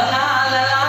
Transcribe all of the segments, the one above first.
好好来了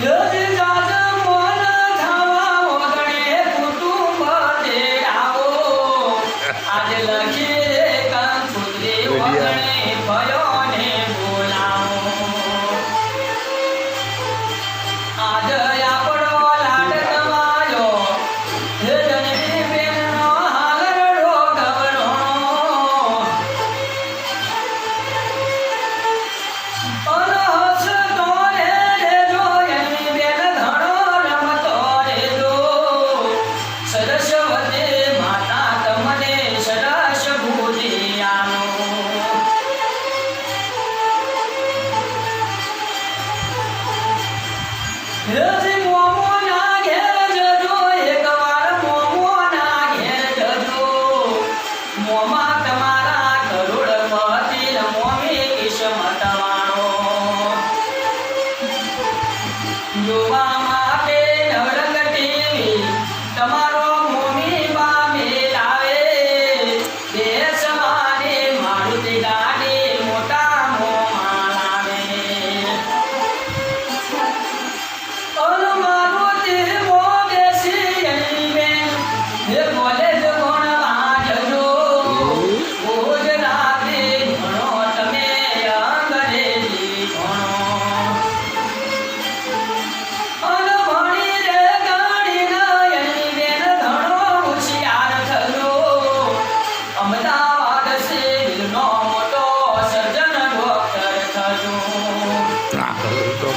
刘军长。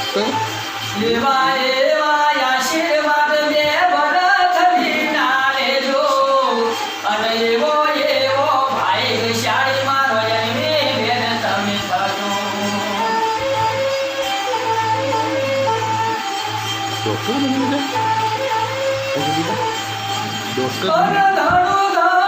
તો એવા એવા આશીર્વાદ દેવ ડોક્ટર બની ગયા? ડોક્ટર